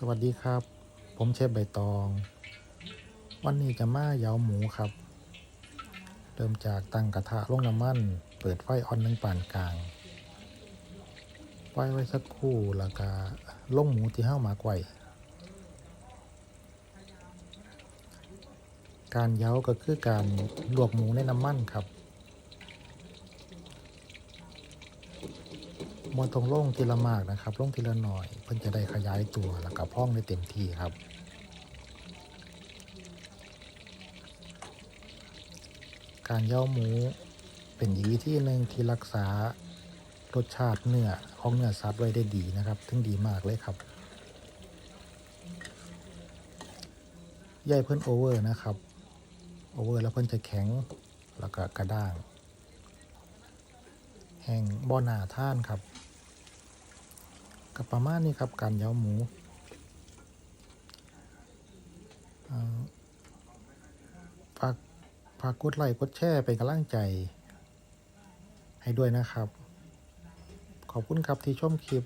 สวัสดีครับ ผมเชฟใบตอง วันนี้จะมาเยาหมูครับ เริ่มจากตั้งกระทะลงน้ำมัน เปิดไฟอ่อนหนึ่งปานกลางปล่อยไว้สักครู่แล้วก็ลงหมูที่ห้าหมากไว้การเย้าก็คือการลวกหมูในน้ำมันครับ มวนตรงลงทีละมากนะครับลงทีละหน่อย เพื่อจะได้ขยายตัวแล้วก็พองได้เต็มที่ครับการเย้าหมูเป็นอีกวิธีหนึ่งที่รักษารสชาติเนื้อของเนื้อสัตว์ไว้ได้ดีนะครับถึงดีมากเลยครับใยเพิ่นโอเวอร์นะครับโอเวอร์แล้วเพิ่นจะแข็งแล้วก็กระด้าง แห้งบ่อหนาท่านครับ ก็ประมาณนี้ครับการเย้าหมูฝากฝากกดไลค์กดแชร์เป็นกำลังใจ ให้ด้วยนะครับ ขอบคุณครับที่ชมคลิป